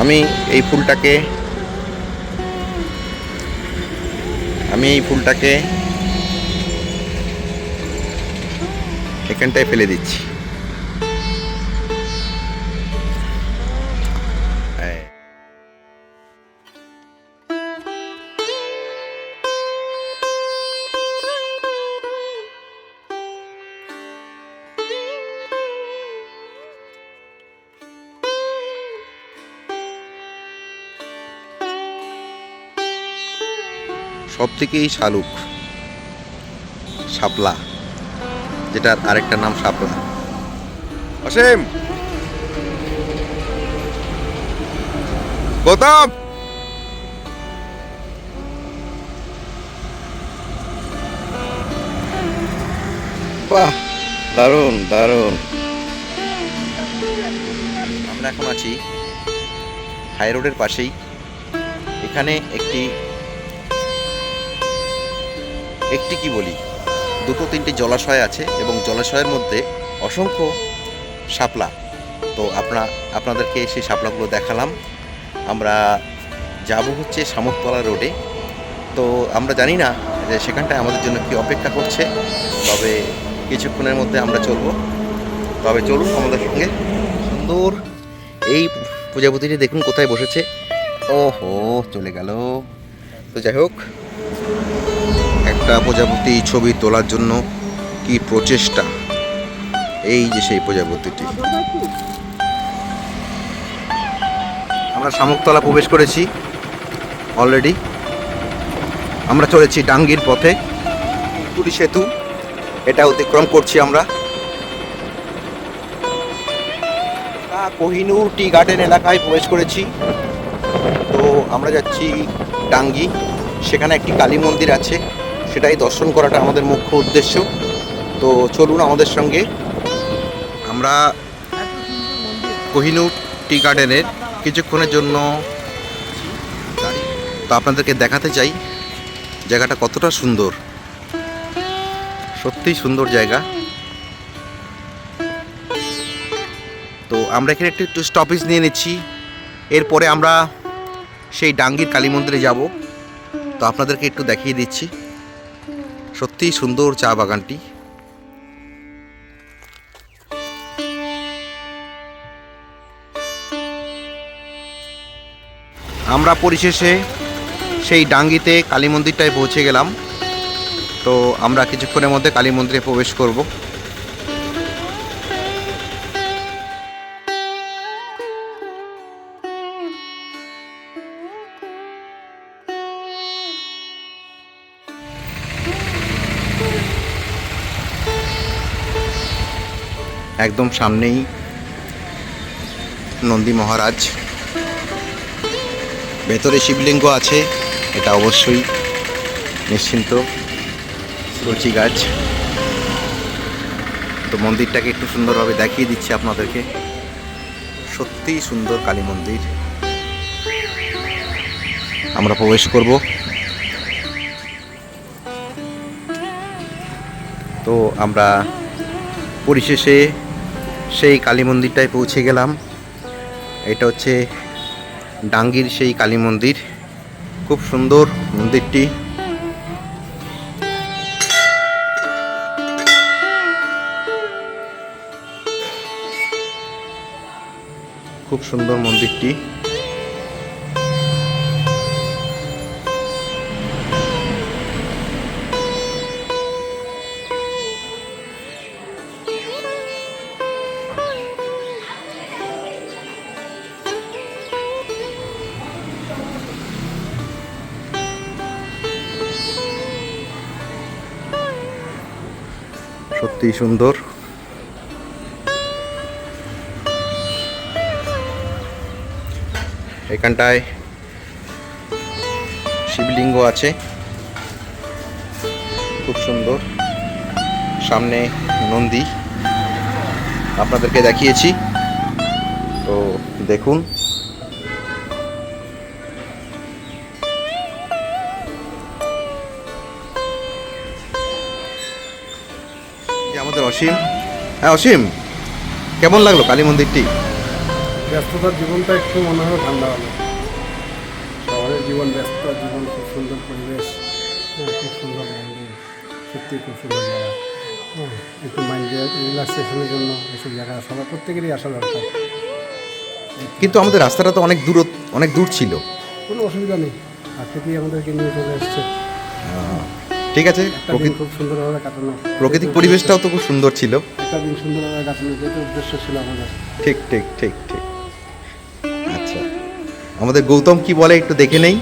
আমি এই ফুলটাকে আমি এই ফুলটাকে এখানটায় ফেলে দিচ্ছি। সব থেকেই শালুক শাপলা যেটার আরেকটা নাম শাপলা। অসীম! গৌতম! বাহ দারুণ দারুণ। আমরা এখন আছি হাই রোডের পাশেই। এখানে একটি একটি কি বলি? দুটো তিনটি জলাশয় আছে এবং জলাশয়ের মধ্যে অসংখ্য শাপলা। তো আপনারা আপনাদেরকে সেই শাপলাগুলো দেখালাম। আমরা যাব হচ্ছে শামুকতলা রোডে। তো আমরা জানি না যে সেখানটায় আমাদের জন্য কি অপেক্ষা করছে, তবে কিছুক্ষণের মধ্যে আমরা চলবো। তবে চলুন আমাদের সঙ্গে। সুন্দর এই প্রজাপতিটি দেখুন কোথায় বসেছে। ওহো, চলে গেল। তো যাই হোক একটা প্রজাপতি ছবি তোলার জন্য কি প্রচেষ্টা? এই যে সেই প্রজাপতিটি। আমরা শামুকতলা প্রবেশ করেছি অলরেডি। আমরা চলেছি ডাঙ্গির পথে। পুরী সেতু, এটা অতিক্রম করছি আমরা। কোহিনুর টি গার্ডেন এলাকায় প্রবেশ করেছি। তো আমরা যাচ্ছি ডাঙ্গি। সেখানে একটি কালী মন্দির আছে। সেটাই দর্শন করাটা আমাদের মুখ্য উদ্দেশ্য। তো চলুন আমাদের সঙ্গে আমরা কোহিনুর টি গার্ডেনের কিছুক্ষণের জন্য তো আপনাদেরকে দেখাতে চাই জায়গাটা কতটা সুন্দর। সত্যিই সুন্দর জায়গা। তো আমরা এখানে একটু একটু স্টপেজ নিয়ে নিচ্ছি। এরপরে আমরা সেই ডাঙ্গির কালী মন্দিরে যাব। তো আপনাদেরকে একটু দেখিয়ে দিচ্ছি। সত্যিই সুন্দর চা বাগানটি। আমরা পরিশেষে সেই ডাঙ্গিতে কালী মন্দিরটায় পৌঁছে গেলাম। তো আমরা কিছুক্ষণের মধ্যে কালী মন্দিরে প্রবেশ করব। একদম সামনেই নন্দী মহারাজ। ভেতরে শিবলিঙ্গ আছে, এটা অবশ্যই নিশ্চিন্ত। তুলসী গাছ। তো মন্দিরটাকে একটু সুন্দরভাবে দেখিয়ে দিচ্ছি আপনাদেরকে। সত্যিই সুন্দর কালী মন্দির। আমরা প্রবেশ করব। তো আমরা পরিশেষে সেই কালী মন্দিরটায় পৌঁছে গেলাম। এটা হচ্ছে ডাঙ্গির সেই কালী মন্দির। খুব সুন্দর মন্দিরটি। খুব সুন্দর মন্দিরটি। সত্যি সুন্দর। এখানটায় শিবলিঙ্গ আছে। খুব সুন্দর। সামনে নন্দী। আপনাদেরকে দেখিয়েছি। তো দেখুন। আমাদের অসীম। হ্যাঁ অসীম কেমন লাগল কালী মন্দিরটি? ব্যস্ততার জীবনটা একটু মনে হয় ঠান্ডা হলো। শহরের জীবন ব্যস্ত জীবন খুব সুন্দর পরিবেশ। হ্যাঁ, খুব সুন্দর মন্দির। সত্যি খুব সুন্দর জায়গা। হ্যাঁ, একটু মাইন্ডে রিল্যাক্সেশনের জন্য এসব জায়গা সবার প্রত্যেকেরই আসা দরকার। কিন্তু আমাদের রাস্তাটা তো অনেক দূর অনেক দূর ছিল। কোনো অসুবিধা নেই। আর থেকেই আমাদেরকে নিয়ে চলে এসছে। ঠিক আছে খুব সুন্দরভাবে কাটানো। প্রাকৃতিক পরিবেশটাও তো খুব সুন্দর ছিল। একটা দিন সুন্দরভাবে কাটানো যেটা উদ্দেশ্য ছিল আমাদের ঠিক ঠিক ঠিক ঠিক। আচ্ছা। আমাদের গৌতম কি বলে একটু দেখে নেই?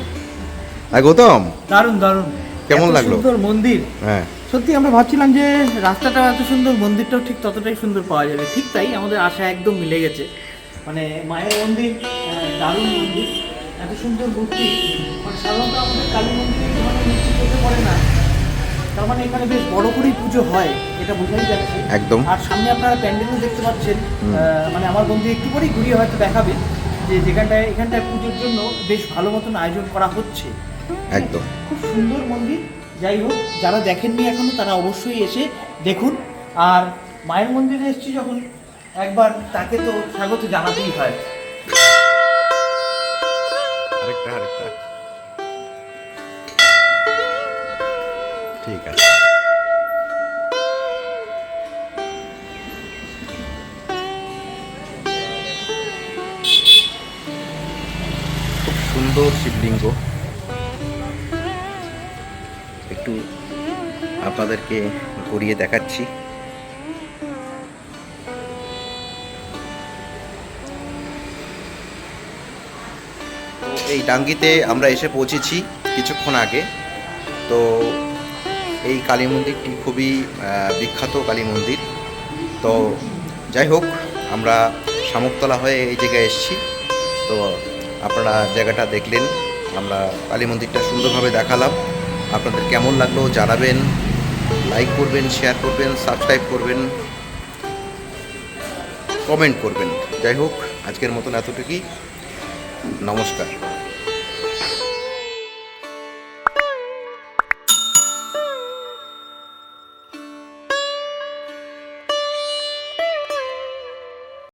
আর গৌতম? দারুণ দারুণ। কেমন লাগল? সুন্দর মন্দির। হ্যাঁ। সত্যি আমরা ভাবছিলাম যে রাস্তাটা এত সুন্দর মন্দিরটাও ঠিক ততটাই সুন্দর পাওয়া যাবে। ঠিক তাই আমাদের আশা একদম মিলে গেছে। মানে মায়ের মন্দির আহ, দারুণ মন্দির এত সুন্দর মূর্তি। মানে সাধারণত আমাদের কালী মন্দিরে মানে মূর্তি চোখে পড়ে না। তার মানে এখানে বেশ বড় করেই পুজো হয় এটা বোঝাই যাচ্ছে। একদম। আর সামনে আপনারা প্যান্ডেলও দেখতে পাচ্ছেন মানে আমার বন্ধু একটু পরেই ঘুরিয়ে হয়তো দেখাবে যে যেখানটায় এখানটায় পুজোর জন্য বেশ ভালো মতন আয়োজন করা হচ্ছে। একদম। খুব সুন্দর মন্দির। যাই হোক যারা দেখেননি এখনও তারা অবশ্যই এসে দেখুন। আর মায়ের মন্দিরে এসেছি যখন একবার তাকে তো স্বাগত জানাতেই হয়। ঠিক আছে। খুব সুন্দর শিবলিঙ্গ। একটু আপনাদেরকে ঘুরিয়ে দেখাচ্ছি। এই ডাঙ্গিতে আমরা এসে পৌঁছেছি কিছুক্ষণ আগে। তো এই কালী মন্দিরটি খুবই বিখ্যাত কালী মন্দির। তো যাই হোক, আমরা শামুকতলা হয়ে এই জায়গায় এসেছি। তো আপনারা জায়গাটা দেখলেন, আমরা কালী মন্দিরটা সুন্দরভাবে দেখালাম। আপনাদের কেমন লাগল জানাবেন, লাইক করবেন, শেয়ার করবেন, সাবস্ক্রাইব করবেন, কমেন্ট করবেন। যাই হোক, আজকের মতন এতটুকুই। নমস্কার।